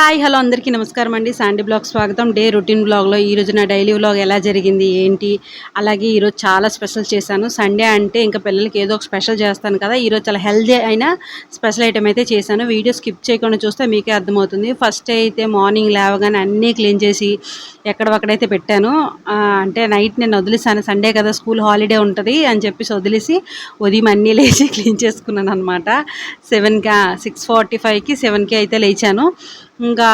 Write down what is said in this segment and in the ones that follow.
Hi hello అందరికీ నమస్కారం అండి. శాండీ బ్లాగ్ స్వాగతం. డే రొటీన్ బ్లాగ్లో ఈరోజు నా డైలీ బ్లాగ్ ఎలా జరిగింది ఏంటి? అలాగే ఈరోజు చాలా స్పెషల్ చేశాను. సండే అంటే ఇంకా పిల్లలకి ఏదో ఒక స్పెషల్ చేస్తాను కదా. ఈరోజు చాలా హెల్దీ అయిన స్పెషల్ ఐటమ్ అయితే చేశాను. వీడియో స్కిప్ చేయకుండా చూస్తే మీకే అర్థమవుతుంది. ఫస్ట్ అయితే మార్నింగ్ లేవగానే అన్నీ క్లీన్ చేసి ఎక్కడొక్కడైతే పెట్టాను. అంటే నైట్ నేను వదిలేసాను సండే కదా స్కూల్ హాలిడే ఉంటుంది అని చెప్పేసి వదిలేసి ఉదయం అన్నీ లేచి క్లీన్ చేసుకున్నాను అనమాట సెవెన్కి సిక్స్ ఫార్టీ ఫైవ్కి సెవెన్కి అయితే లేచాను. ఇంకా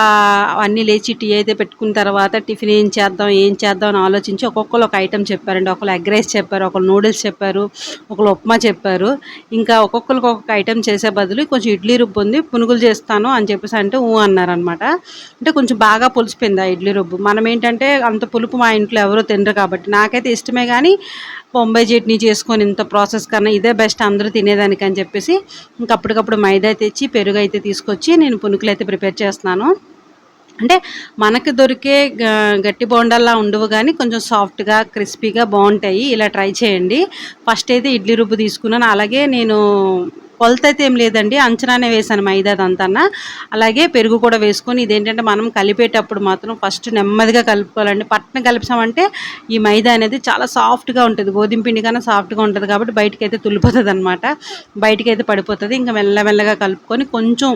అన్నీ లేచి టీ అయితే పెట్టుకున్న తర్వాత టిఫిన్ ఏం చేద్దాం ఏం చేద్దాం అని ఆలోచించి ఒక్కొక్కరు ఒక ఐటెం చెప్పారండి. ఒకరు ఎగ్ రైస్ చెప్పారు ఒకరు నూడిల్స్ చెప్పారు ఒకళ్ళు ఉప్మా చెప్పారు. ఇంకా ఒక్కొక్కరికి ఒక్కొక్క ఐటెం చేసే బదులు కొంచెం ఇడ్లీ రుబ్బు ఉంది పునుగులు చేస్తాను అని చెప్పేసి అంటే ఊ అన్నారనమాట అంటే కొంచెం బాగా పులిసిపోయింది ఆ ఇడ్లీ రుబ్బు. మనం ఏంటంటే అంత పులుపు మా ఇంట్లో ఎవరో తినరు కాబట్టి నాకైతే ఇష్టమే కానీ బొంబాయి చట్నీ చేసుకొని ఇంత ప్రాసెస్ కన్నా ఇదే బెస్ట్ అందరూ తినేదానికి అని చెప్పేసి ఇంక అప్పటికప్పుడు మైదా తెచ్చి పెరుగు అయితే తీసుకొచ్చి నేను పునుకులు అయితే ప్రిపేర్ చేస్తున్నాను. అంటే మనకు దొరికే గ- గట్టి బోండాల్లా ఉండవు కానీ కొంచెం సాఫ్ట్గా క్రిస్పీగా బాగుంటాయి. ఇలా ట్రై చేయండి. ఫస్ట్ అయితే ఇడ్లీ రుబ్బు తీసుకున్నాను. అలాగే నేను కొలత అయితే ఏం లేదండి. అంచనానే వేసాను మైదా అదంతా అలాగే పెరుగు కూడా వేసుకొని ఇదేంటంటే మనం కలిపేటప్పుడు మాత్రం ఫస్ట్ నెమ్మదిగా కలుపుకోవాలండి. పట్టణ కలిపామంటే ఈ మైదా అనేది చాలా సాఫ్ట్గా ఉంటుంది. గోధుమ పిండి కన్నా సాఫ్ట్గా ఉంటుంది కాబట్టి బయటకి అయితే అనమాట బయటకి అయితే పడిపోతుంది. ఇంకా మెల్లమెల్లగా కలుపుకొని కొంచెం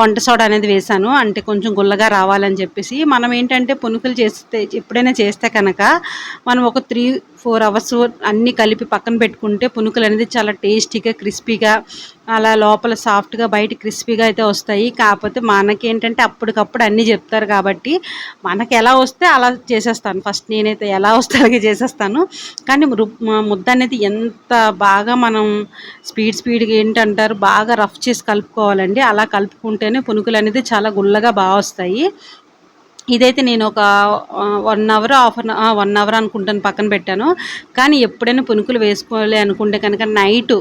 వంట సోడా అనేది వేసాను అంటే కొంచెం గుల్లగా రావాలని చెప్పేసి. మనం ఏంటంటే పునుకులు చేస్తే ఎప్పుడైనా చేస్తే కనుక మనం ఒక త్రీ ఫోర్ అవర్స్ అన్నీ కలిపి పక్కన పెట్టుకుంటే పునుకులు అనేది చాలా టేస్టీగా క్రిస్పీగా అలా లోపల సాఫ్ట్గా బయట క్రిస్పీగా అయితే వస్తాయి. కాకపోతే మనకేంటంటే అప్పటికప్పుడు అన్నీ చెప్తారు కాబట్టి మనకి ఎలా వస్తే అలా చేసేస్తాను. ఫస్ట్ నేనైతే ఎలా వస్తే అలాగే చేసేస్తాను. కానీ ముద్ద అనేది ఎంత బాగా మనం స్పీడ్ స్పీడ్గా ఏంటంటారు బాగా రఫ్ చేసి కలుపుకోవాలండి. అలా కలుపుకుంటేనే పునుకులు అనేది చాలా గుల్లగా బాగా వస్తాయి. ఇదైతే నేను ఒక one hour half an one hour అనుకుంటాను పక్కన పెట్టాను. కానీ ఎప్పుడైనా పునుకులు వేసుకోవాలి అనుకుంటే కనుక నైట్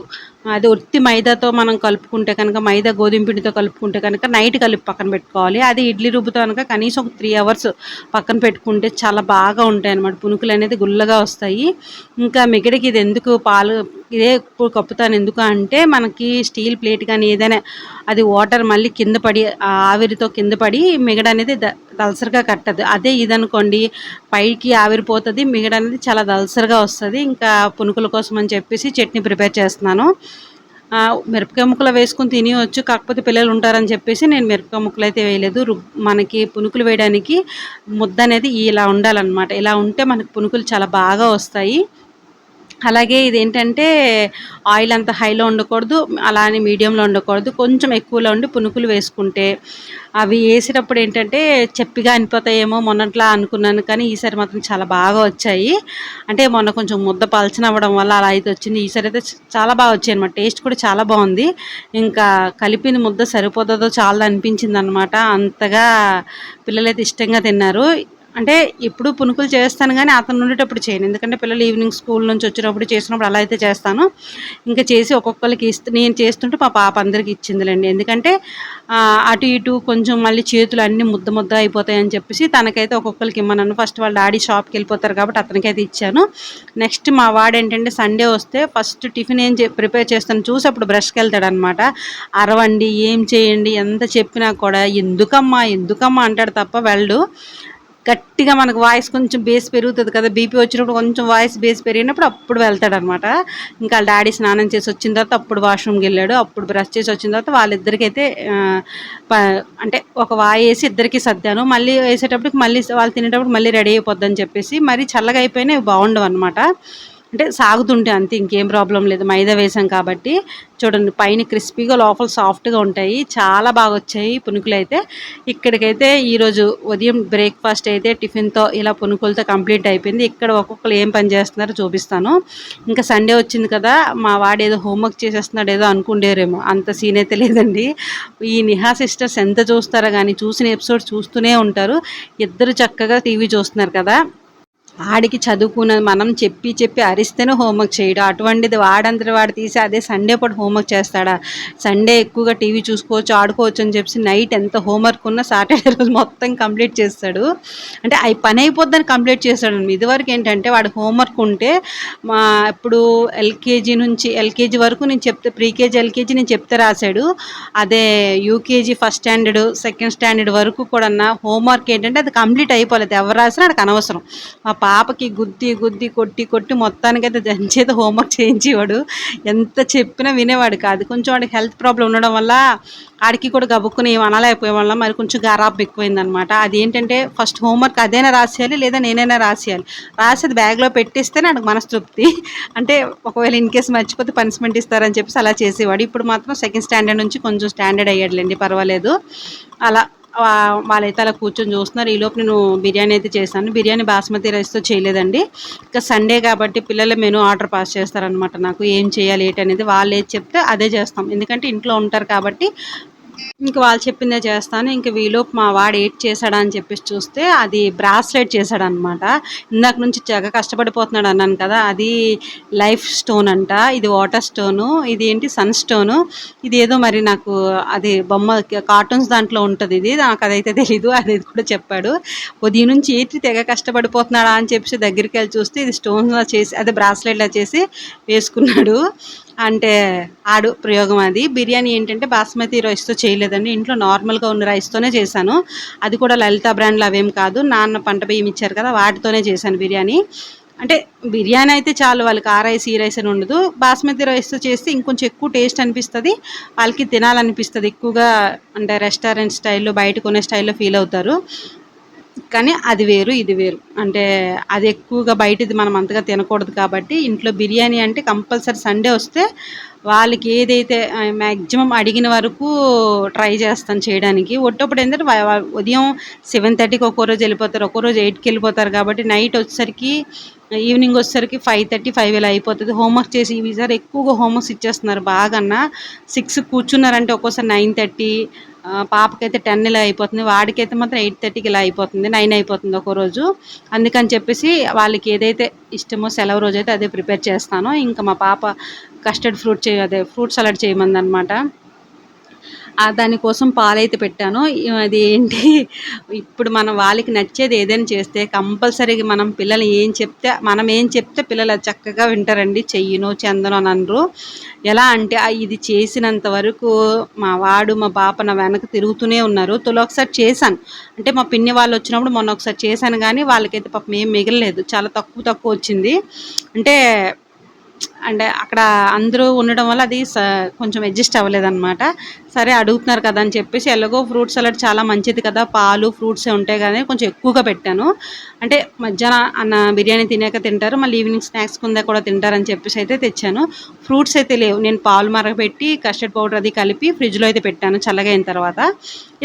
అది ఒత్తి మైదాతో మనం కలుపుకుంటే కనుక మైదా గోధుమ పిండితో కలుపుకుంటే కనుక నైట్ కలిపి పక్కన పెట్టుకోవాలి. అది ఇడ్లీ రుబ్బుతో కనుక కనీసం ఒక త్రీ అవర్స్ పక్కన పెట్టుకుంటే చాలా బాగా ఉంటాయి అనమాట పునుకులు అనేది గుల్లగా వస్తాయి. ఇంకా మిగడికి ఇది ఎందుకు పాలు ఇదే కప్పుతాను ఎందుకు అంటే మనకి స్టీల్ ప్లేట్ కానీ ఏదైనా అది వాటర్ మళ్ళీ కింద పడి ఆవిరితో కింద పడి మిగడ అనేది ద- దలసరిగా కట్టదు. అదే ఇదనుకోండి పైకి ఆవిరిపోతుంది మిగడ అనేది చాలా దలసరిగా వస్తుంది. ఇంకా పునుకుల కోసం అని చెప్పేసి చట్నీ ప్రిపేర్ చేస్తున్నాను. మిరపకాయ ముక్కలు వేసుకుని తినేయచ్చు కాకపోతే పిల్లలు ఉంటారని చెప్పేసి నేను మిరపకాయ ముక్కలు అయితే వేయలేదు. మనకి పునుకులు వేయడానికి ముద్ద అనేది ఇలా ఉండాలన్నమాట. ఇలా ఉంటే మనకు పునుకులు చాలా బాగా వస్తాయి. అలాగే ఇదేంటంటే ఆయిల్ అంత హైలో ఉండకూడదు అలానే మీడియంలో ఉండకూడదు కొంచెం ఎక్కువలో ఉండి పునుకులు వేసుకుంటే. అవి వేసేటప్పుడు ఏంటంటే చెప్పిగా అనిపోతాయేమో మొన్నట్లా అనుకున్నాను కానీ ఈసారి మాత్రం చాలా బాగా వచ్చాయి. అంటే మొన్న కొంచెం ముద్ద పలచన అవ్వడం వల్ల అలా అయితే వచ్చింది. ఈసారి అయితే చాలా బాగా వచ్చాయి అనమాట టేస్ట్ కూడా చాలా బాగుంది. ఇంకా కలిపిన ముద్ద సరిపోతుందో చాలా అనిపించింది అనమాట అంతగా పిల్లలైతే ఇష్టంగా తిన్నారు. అంటే ఇప్పుడు పునుకులు చేస్తాను కానీ అతను ఉండేటప్పుడు చేయను. ఎందుకంటే పిల్లలు ఈవినింగ్ స్కూల్ నుంచి వచ్చినప్పుడు చేసినప్పుడు అలా అయితే చేస్తాను. ఇంకా చేసి ఒక్కొక్కరికి ఇస్తూ నేను చేస్తుంటే మా పాప అందరికి ఇచ్చిందిలేండి. ఎందుకంటే అటు ఇటు కొంచెం మళ్ళీ చేతులు అన్నీ ముద్ద ముద్ద అయిపోతాయని చెప్పేసి తనకైతే ఒక్కొక్కరికి ఇమ్మన్నాను. ఫస్ట్ వాళ్ళ డాడీ షాప్కి వెళ్ళిపోతారు కాబట్టి అతనికైతే ఇచ్చాను. నెక్స్ట్ మా వాడు ఏంటంటే సండే వస్తే ఫస్ట్ టిఫిన్ ఏం ప్రిపేర్ చేస్తాను. చూసి అప్పుడు బ్రష్కి వెళ్తాడు అనమాట అరవండి ఏం చేయండి ఎంత చెప్పినా కూడా ఎందుకమ్మా ఎందుకమ్మా అంటాడు తప్ప వెళ్ళడు. గట్టిగా మనకు వాయిస్ కొంచెం బేస్ పెరుగుతుంది కదా బీపీ వచ్చినప్పుడు కొంచెం వాయిస్ బేస్ పెరిగినప్పుడు అప్పుడు వెళ్తాడనమాట ఇంకా వాళ్ళ డాడీ స్నానం చేసి వచ్చిన తర్వాత అప్పుడు వాష్రూమ్కి వెళ్ళాడు అప్పుడు బ్రష్ చేసి వచ్చిన తర్వాత వాళ్ళిద్దరికైతే ప- అంటే ఒక వాయి వేసి ఇద్దరికి సర్దాను. మళ్ళీ వేసేటప్పటికి మళ్ళీ వాళ్ళు తినేటప్పుడు మళ్ళీ రెడీ అయిపోద్దని చెప్పేసి మరీ చల్లగా అయిపోయినా బాగుండవు అనమాట అంటే సాగుతుంటే అంతే ఇంకేం ప్రాబ్లం లేదు. మైదా వేసాం కాబట్టి చూడండి పైన క్రిస్పీగా లోపల సాఫ్ట్గా ఉంటాయి. చాలా బాగా వచ్చాయి పునుకులు అయితే. ఇక్కడికైతే ఈరోజు ఉదయం బ్రేక్ఫాస్ట్ అయితే టిఫిన్తో ఇలా పునుకులతో కంప్లీట్ అయిపోయింది. ఇక్కడ ఒక్కొక్కరు ఏం పని చేస్తున్నారో చూపిస్తాను. ఇంకా సండే వచ్చింది కదా మా వాడు ఏదో హోంవర్క్ చేసేస్తున్నాడు ఏదో అనుకుండేరేమో. అంత సీన్ అయితే లేదండి. ఈ నిహా సిస్టర్స్ ఎంత చూస్తారో కానీ చూసిన ఎపిసోడ్ చూస్తూనే ఉంటారు. ఇద్దరు చక్కగా టీవీ చూస్తున్నారు కదా. ఆడికి చదువుకున్నది మనం చెప్పి చెప్పి అరిస్తేనే హోంవర్క్ చేయడం. అటువంటిది వాడంతటి వాడు తీసి అదే సండే పూట హోంవర్క్ చేస్తాడా? సండే ఎక్కువగా టీవీ చూసుకోవచ్చు ఆడుకోవచ్చు అని చెప్పి నైట్ ఎంత హోంవర్క్ ఉన్నా సాటర్డే రోజు మొత్తం కంప్లీట్ చేస్తాడు. అంటే అవి పని అయిపోద్దని కంప్లీట్ చేస్తాడు. ఇదివరకు ఏంటంటే వాడు హోంవర్క్ ఉంటే మా ఇప్పుడు ఎల్కేజీ నుంచి ఎల్కేజీ వరకు నేను చెప్తే ప్రీకేజీ ఎల్కేజీ నేను చెప్తే రాశాడు. అదే UKG first standard second standard వరకు కూడా హోంవర్క్ ఏంటంటే అది కంప్లీట్ అయిపోలేదు. ఎవరు రాసినా నాకు అనవసరం. పాపకి గుద్ది గుద్ది కొట్టి కొట్టి మొత్తానికైతే దాని చేత హోంవర్క్ చేయించేవాడు. ఎంత చెప్పినా వినేవాడు కాదు. కొంచెం వాడికి హెల్త్ ప్రాబ్లం ఉండడం వల్ల ఆడికి కూడా గబుక్కుని ఏం అనలేకపోయే వల్ల మరి కొంచెం గరాబ్ ఎక్కువైందనమాట అది ఏంటంటే ఫస్ట్ హోంవర్క్ అదైనా రాసేయాలి లేదా నేనైనా రాసేయాలి. రాసేది బ్యాగ్లో పెట్టిస్తే నాకు మనస్తృప్తి. అంటే ఒకవేళ ఇన్ కేసు మర్చిపోతే పనిష్మెంట్ ఇస్తారని చెప్పేసి అలా చేసేవాడు. ఇప్పుడు మాత్రం సెకండ్ స్టాండర్డ్ నుంచి కొంచెం స్టాండర్డ్ అయ్యాడులేండి పర్వాలేదు. అలా వాళ్ళైతే అలా కూర్చొని చూస్తున్నారు. ఈలోపు నేను బిర్యానీ అయితే చేశాను. బిర్యానీ బాస్మతి రైస్తో చేయలేదండి. ఇంకా సండే కాబట్టి పిల్లలు మెనూ ఆర్డర్ పాస్ చేస్తారనమాట నాకు. ఏం చేయాలి ఏంటి అనేది వాళ్ళు ఏది చెప్తే అదే చేస్తాం. ఎందుకంటే ఇంట్లో ఉంటారు కాబట్టి ఇంక వాళ్ళు చెప్పిందే చేస్తాను. ఇంక వీలోపు మా వాడు ఏట్ చేశాడా అని చెప్పేసి చూస్తే అది బ్రాస్లెట్ చేశాడనమాట ఇందాక నుంచి తెగ కష్టపడిపోతున్నాడు అన్నాను కదా అది లైఫ్ స్టోన్ అంట. ఇది వాటర్ స్టోను ఇది ఏంటి సన్ స్టోను. ఇది ఏదో మరి నాకు అది బొమ్మ కార్టూన్స్ దాంట్లో ఉంటుంది ఇది. నాకు అదైతే తెలీదు అది కూడా చెప్పాడు. ఉదయం నుంచి ఏంటి తెగ కష్టపడిపోతున్నాడా అని చెప్పేసి దగ్గరికి వెళ్ళి చూస్తే ఇది స్టోన్లా చేసి అదే బ్రాస్లెట్లా చేసి వేసుకున్నాడు. అంటే ఆడు ప్రయోగం అది. బిర్యానీ ఏంటంటే బాస్మతి రైస్తో చేయలేదండి. ఇంట్లో నార్మల్గా ఉన్న రైస్తోనే చేశాను. అది కూడా లలిత బ్రాండ్లు అవేం కాదు. నాన్న పంట బియ్యం ఇచ్చారు కదా వాటితోనే చేశాను బిర్యానీ. అంటే బిర్యానీ అయితే చాలు వాళ్ళకి ఆ రైస్ ఈ రైస్ అని ఉండదు. బాస్మతి రైస్తో చేస్తే ఇంకొంచెం ఎక్కువ టేస్ట్ అనిపిస్తుంది. వాళ్ళకి తినాలనిపిస్తుంది. ఎక్కువగా అంటే రెస్టారెంట్ స్టైల్లో బయట కొనే స్టైల్లో ఫీల్ అవుతారు. కానీ అది వేరు ఇది వేరు. అంటే అది ఎక్కువగా బయటది మనం అంతగా తినకూడదు కాబట్టి ఇంట్లో బిర్యానీ అంటే కంపల్సరీ సండే వస్తే వాళ్ళకి ఏదైతే మ్యాక్సిమం అడిగిన వరకు ట్రై చేస్తాను చేయడానికి. ఒట్టప్పుడు ఏంటంటే ఉదయం సెవెన్ థర్టీకి ఒక్కో రోజు వెళ్ళిపోతారు ఒక్కో రోజు ఎయిట్కి వెళ్ళిపోతారు కాబట్టి నైట్ వచ్చేసరికి ఈవినింగ్ వచ్చేసరికి ఫైవ్ థర్టీ ఫైవ్ ఇలా అయిపోతుంది. హోంవర్క్ చేసి ఈసారి ఎక్కువగా హోంవర్క్స్ ఇచ్చేస్తున్నారు బాగా సిక్స్ కూర్చున్నారంటే ఒక్కోసారి నైన్ థర్టీ పాపకైతే టెన్ ఇలా అయిపోతుంది. వాడికైతే మాత్రం ఎయిట్ థర్టీకి ఇలా అయిపోతుంది. నైన్ అయిపోతుంది ఒక రోజు. అందుకని చెప్పేసి వాళ్ళకి ఏదైతే ఇష్టమో సెలవు రోజు అయితే అదే ప్రిపేర్ చేస్తాను. ఇంకా మా పాప కస్టర్డ్ ఫ్రూట్ చేయ అదే ఫ్రూట్ సలాడ్ చేయమంది అనమాట దానికోసం పాలైతే పెట్టాను. అది ఏంటి? ఇప్పుడు మనం వాళ్ళకి నచ్చేది ఏదైనా చేస్తే కంపల్సరీగా మనం పిల్లలు ఏం చెప్తే మనం ఏం చెప్తే పిల్లలు చక్కగా వింటారండి. చెయ్యను చెందను అని అనరు. ఎలా అంటే ఇది చేసినంత వరకు మా వాడు మా పాప నా వెనక తిరుగుతూనే ఉన్నారు. తొలి ఒకసారి చేశాను. అంటే మా పిన్ని వాళ్ళు వచ్చినప్పుడు మొన్న ఒకసారి చేశాను కానీ వాళ్ళకైతే పాపం ఏం మిగలలేదు. చాలా తక్కువ తక్కువ వచ్చింది. అంటే అంటే అక్కడ అందరూ ఉండడం వల్ల అది స కొంచెం అడ్జస్ట్ అవ్వలేదన్నమాట. సరే అడుగుతున్నారు కదా అని చెప్పేసి ఎలాగో ఫ్రూట్ సలాడ్ చాలా మంచిది కదా పాలు ఫ్రూట్స్ ఉంటాయి కదా కొంచెం ఎక్కువగా పెట్టాను. అంటే మధ్యాహ్నం అన్న బిర్యానీ తినాక తింటారు మళ్ళీ ఈవినింగ్ స్నాక్స్ కింద కూడా తింటారని చెప్పేసి అయితే తెచ్చాను. ఫ్రూట్స్ అయితే లేవు. నేను పాలు మరగపెట్టి కస్టర్డ్ పౌడర్ అది కలిపి ఫ్రిడ్జ్లో అయితే పెట్టాను చల్లగా అయిన తర్వాత.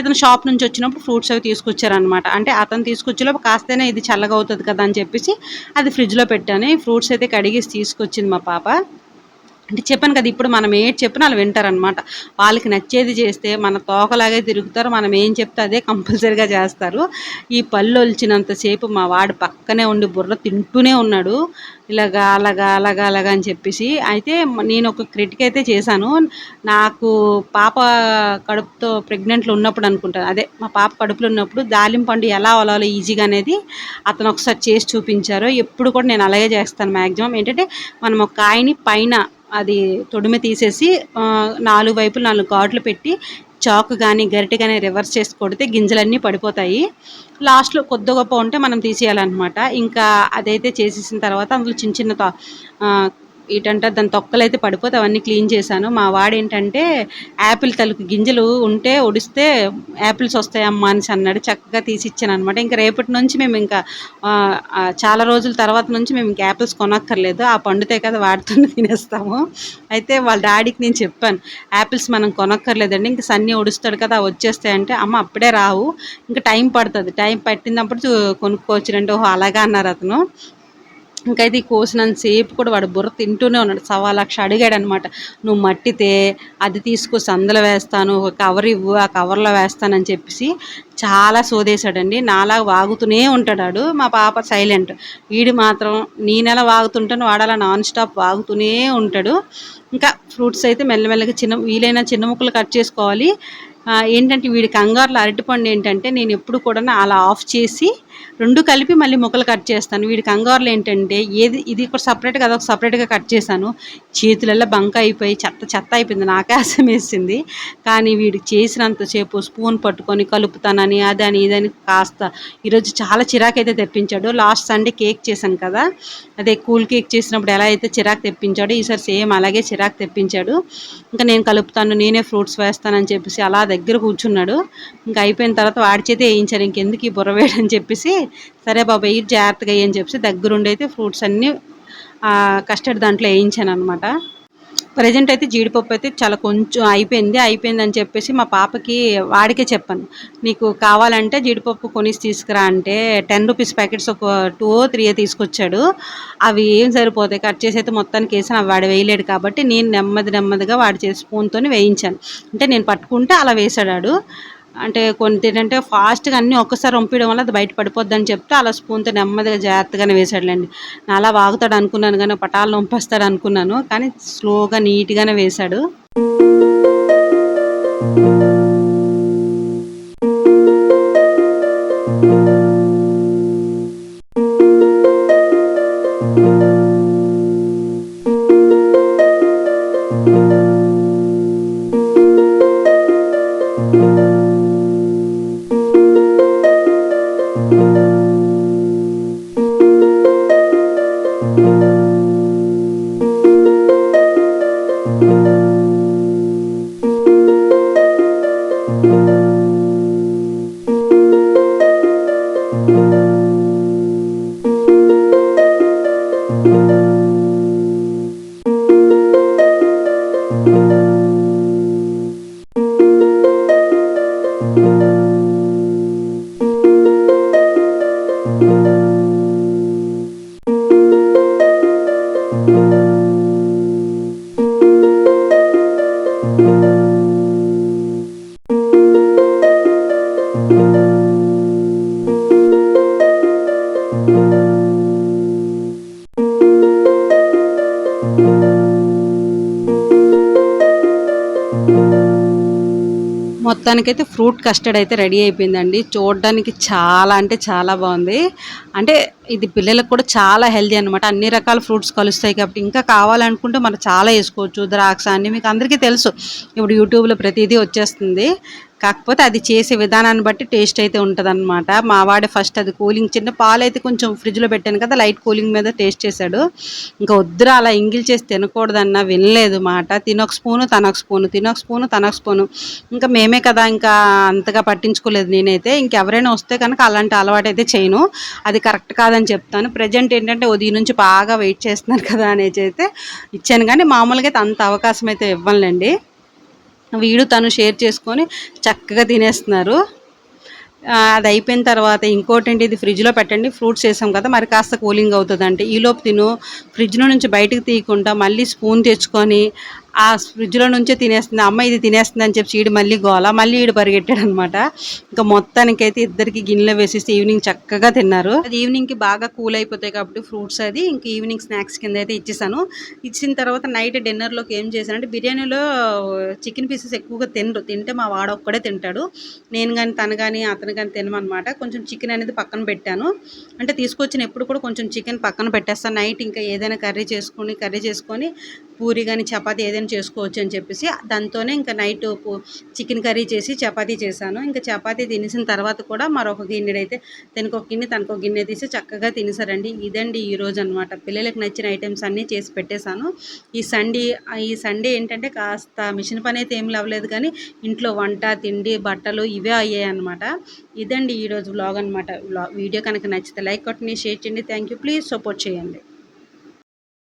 ఇతను షాప్ నుంచి వచ్చినప్పుడు ఫ్రూట్స్ అవి తీసుకొచ్చారనమాట అంటే అతను తీసుకొచ్చేలోపు కాస్తేనే ఇది చల్లగా అవుతుంది కదా అని చెప్పేసి అది ఫ్రిడ్జ్లో పెట్టాను. ఫ్రూట్స్ అయితే కడిగేసి తీసుకొచ్చింది మా పాప. apa? అంటే చెప్పాను కదా ఇప్పుడు మనం ఏది చెప్పినా వాళ్ళు వింటారనమాట వాళ్ళకి నచ్చేది చేస్తే మన తోకలాగే తిరుగుతారు మనం ఏం చెప్తే అదే కంపల్సరీగా చేస్తారు. ఈ పళ్ళు ఒలిచినంతసేపు మా వాడు పక్కనే ఉండి బుర్ర తింటూనే ఉన్నాడు. ఇలాగా అలాగా అలాగా అలాగా అని చెప్పేసి. అయితే నేను ఒక క్రిటిక్ అయితే చేశాను. నాకు పాప కడుపుతో ప్రెగ్నెంట్లో ఉన్నప్పుడు అనుకుంటాను. అదే మా పాప కడుపులో ఉన్నప్పుడు దాలిం పండు ఎలా ఒలాలో ఈజీగా అనేది అతను ఒకసారి చేసి చూపించారు. ఎప్పుడు కూడా నేను అలాగే చేస్తాను మ్యాక్సిమం ఏంటంటే మనం ఒక కాయని పైన అది తొడిమి తీసేసి నాలుగు వైపులు నాలుగు కాట్లు పెట్టి చాకు కానీ గరిటె కానీ రివర్స్ చేసి కొడితే గింజలన్నీ పడిపోతాయి. లాస్ట్లో కొద్ది గొప్ప ఉంటే మనం తీసేయాలన్నమాట. ఇంకా అదైతే చేసేసిన తర్వాత అందులో చిన్న చిన్న తా- ఏంటంటే దాని తొక్కలు అయితే పడిపోతే అవన్నీ క్లీన్ చేశాను. మా వాడేంటంటే యాపిల్ తలుకు గింజలు ఉంటే ఒడిస్తే యాపిల్స్ వస్తాయమ్మా అని అన్నాడు. చక్కగా తీసి ఇచ్చాను అనమాట ఇంకా రేపటి నుంచి మేము ఇంకా చాలా రోజుల తర్వాత నుంచి మేము ఇంకా యాపిల్స్ కొనక్కర్లేదు. ఆ పండుతే కదా వాటితోనే తినేస్తాము. అయితే వాళ్ళ డాడీకి నేను చెప్పాను యాపిల్స్ మనం కొనక్కర్లేదండి. ఇంకా సన్నీ ఒడుస్తాడు కదా వచ్చేస్తాయంటే. అమ్మ అప్పుడే రావు. ఇంకా టైం పడుతుంది. టైం పట్టినప్పుడు చూ- కొనుక్కోవచ్చు అంటే ఓహో అలాగా అన్నారు అతను. ఇంకైతే ఈ కోసినంత సేపు కూడా వాడు బుర్ర తింటూనే ఉన్నాడు. సవా లక్ష అడిగాడు అనమాట నువ్వు మట్టితే అది తీసుకొచ్చి అందులో వేస్తాను ఒక కవర్ ఇవ్వు ఆ కవర్లో వేస్తానని చెప్పేసి చాలా సోదేశాడండి. నాలా వాగుతూనే ఉంటాడు మా పాప సైలెంట్. వీడు మాత్రం నేనెలా వాగుతుంటాను వాడలా నాన్ స్టాప్ వాగుతూనే ఉంటాడు. ఇంకా ఫ్రూట్స్ అయితే మెల్లమెల్లగా చిన్న వీలైన చిన్న ముక్కలు కట్ చేసుకోవాలి. ఏంటంటే వీడి కంగారులో అరటిపండు ఏంటంటే నేను ఎప్పుడు కూడా అలా ఆఫ్ చేసి రెండు కలిపి మళ్ళీ ముక్కలు కట్ చేస్తాను. వీడి కంగారులో ఏంటంటే ఏది ఇది కూడా సపరేట్గా అదొక సపరేట్గా కట్ చేశాను. చేతులలో బంక అయిపోయి చెత్త చెత్త అయిపోయింది. నాకే వేసింది. కానీ వీడికి చేసినంతసేపు స్పూన్ పట్టుకొని కలుపుతానని అదని ఇదని కాస్త ఈరోజు చాలా చిరాకు అయితే తెప్పించాడు. లాస్ట్ సండే కేక్ చేశాను కదా. అదే కూల్ కేక్ చేసినప్పుడు ఎలా అయితే చిరాకు తెప్పించాడో ఈసారి సేమ్ అలాగే చిరాకు తెప్పించాడు. ఇంకా నేను కలుపుతాను నేనే ఫ్రూట్స్ వేస్తానని చెప్పేసి అలా దగ్గర కూర్చున్నాడు. ఇంకా అయిపోయిన తర్వాత వాడి చేతే వేయించారు. ఇంకెందుకు ఈ బుర్ర వేయడని చెప్పేసి సరే బాబా ఇది జాగ్రత్తగా వేయని చెప్పేసి దగ్గరుండి అయితే ఫ్రూట్స్ అన్నీ కస్టర్డ్ దాంట్లో వేయించాను అనమాట ప్రజెంట్ అయితే జీడిపప్పు అయితే చాలా కొంచెం అయిపోయింది అయిపోయింది అని చెప్పేసి మా పాపకి వాడికే చెప్పాను. నీకు కావాలంటే జీడిపప్పు కొనిసి తీసుకురా అంటే టెన్ రూపీస్ ప్యాకెట్స్ ఒక టూ త్రీ తీసుకొచ్చాడు. అవి ఏం సరిపోతాయి? కట్ చేసి అయితే మొత్తానికి వేసాను. అవి వాడు వేయలేడు కాబట్టి నేను నెమ్మది నెమ్మదిగా వాడి చేసి స్పూన్తో వేయించాను. అంటే నేను పట్టుకుంటే అలా వేసాడాడు. అంటే కొన్ని ఏంటంటే ఫాస్ట్గా అన్నీ ఒక్కసారి వంపించడం వల్ల అది బయట పడిపోద్దని చెప్తే అలా స్పూన్తో నెమ్మదిగా జాగ్రత్తగానే వేసాడులేండి. నేను అలా వాగుతాడు అనుకున్నాను కానీ పటాలు వంపేస్తాడు అనుకున్నాను కానీ స్లోగా నీట్గానే వేశాడు మొత్తానికైతే ఫ్రూట్ కస్టర్డ్ అయితే రెడీ అయిపోయిందండి. చూడడానికి చాలా అంటే చాలా బాగుంది. అంటే ఇది పిల్లలకు కూడా చాలా హెల్దీ అనమాట అన్ని రకాల ఫ్రూట్స్ కలుస్తాయి కాబట్టి ఇంకా కావాలనుకుంటే మనం చాలా వేసుకోవచ్చు. ద్రాక్ష అన్ని మీకు అందరికీ తెలుసు. ఇప్పుడు యూట్యూబ్లో ప్రతిదీ వచ్చేస్తుంది. కాకపోతే అది చేసే విధానాన్ని బట్టి టేస్ట్ అయితే ఉంటుంది అనమాట మా వాడే ఫస్ట్ అది కూలింగ్ చిన్న పాలు అయితే కొంచెం ఫ్రిడ్జ్లో పెట్టాను కదా లైట్ కూలింగ్ మీద టేస్ట్ చేశాడు. ఇంకా వద్దురా అలా ఇంగిల్ చేసి తినకూడదన్న వినలేదు మాట. తినొక స్పూను తనొక స్పూను తినొక స్పూను తనొక స్పూను. ఇంకా మేమే కదా ఇంకా అంతగా పట్టించుకోలేదు నేనైతే. ఇంకెవరైనా వస్తే కనుక అలాంటి అలవాటు అయితే చేయను. అది కరెక్ట్ కాదని చెప్తాను. ప్రజెంట్ ఏంటంటే ఉదయం నుంచి బాగా వెయిట్ చేస్తున్నారు కదా అనేసి అయితే ఇచ్చాను. కానీ మామూలుగా అయితే అంత అవకాశం అయితే ఇవ్వనులేండి. వీడు తను షేర్ చేసుకొని చక్కగా తినేస్తున్నారు. అది అయిపోయిన తర్వాత ఇంకోటి ఏంటి ఇది ఫ్రిడ్జ్లో పెట్టండి ఫ్రూట్స్ వేసాం కదా మరి కాస్త కూలింగ్ అవుతుందంటే ఈలోపు తిను ఫ్రిడ్జ్లో నుంచి బయటకు తీయకుండా మళ్ళీ స్పూన్ తెచ్చుకొని ఆ ఫ్రిడ్జ్లో నుంచే తినేస్తుంది అమ్మ ఇది తినేస్తుంది అని చెప్పి ఈడు మళ్ళీ గోల మళ్ళీ ఈడు పరిగెట్టాడు అనమాట ఇంకా మొత్తానికైతే ఇద్దరికి గిన్నెలో వేసేసి ఈవినింగ్ చక్కగా తిన్నారు. అది ఈవినింగ్కి బాగా కూల్ అయిపోతాయి కాబట్టి ఫ్రూట్స్ అది. ఇంకా ఈవినింగ్ స్నాక్స్ కింద అయితే ఇచ్చేసాను. ఇచ్చిన తర్వాత నైట్ డిన్నర్లోకి ఏం చేశానంటే బిర్యానీలో చికెన్ పీసెస్ ఎక్కువగా తినరు. తింటే మా వాడు ఒక్కడే తింటాడు. నేను కానీ తను కానీ అతను కానీ తినమనమాట కొంచెం చికెన్ అనేది పక్కన పెట్టాను. అంటే తీసుకొచ్చిన ఎప్పుడు కూడా కొంచెం చికెన్ పక్కన పెట్టేస్తాను నైట్ ఇంకా ఏదైనా కర్రీ చేసుకొని కర్రీ చేసుకొని పూరి కానీ చపాతి ఏదైనా చేసుకోవచ్చు అని చెప్పేసి దాంతోనే ఇంకా నైట్ చికెన్ కర్రీ చేసి చపాతీ చేశాను. ఇంకా చపాతీ తినేసిన తర్వాత కూడా మరొక గిన్నెడు అయితే ఒక గిన్నె తనకొక గిన్నె తీసి చక్కగా తినేసారండి ఇదండి ఈ రోజు అనమాట పిల్లలకు నచ్చిన ఐటమ్స్ అన్నీ చేసి పెట్టేశాను. ఈ సండే ఈ సండే ఏంటంటే కాస్త మిషన్ పని అయితే ఏం అవ్వలేదు కానీ ఇంట్లో వంట తిండి బట్టలు ఇవే అయ్యాయి అనమాట ఇదండి ఈరోజు వ్లాగ్ అనమాట వీడియో కనుక నచ్చితే లైక్ కొట్టండి షేర్ చేయండి. థ్యాంక్ యూ ప్లీజ్ సపోర్ట్ చేయండి.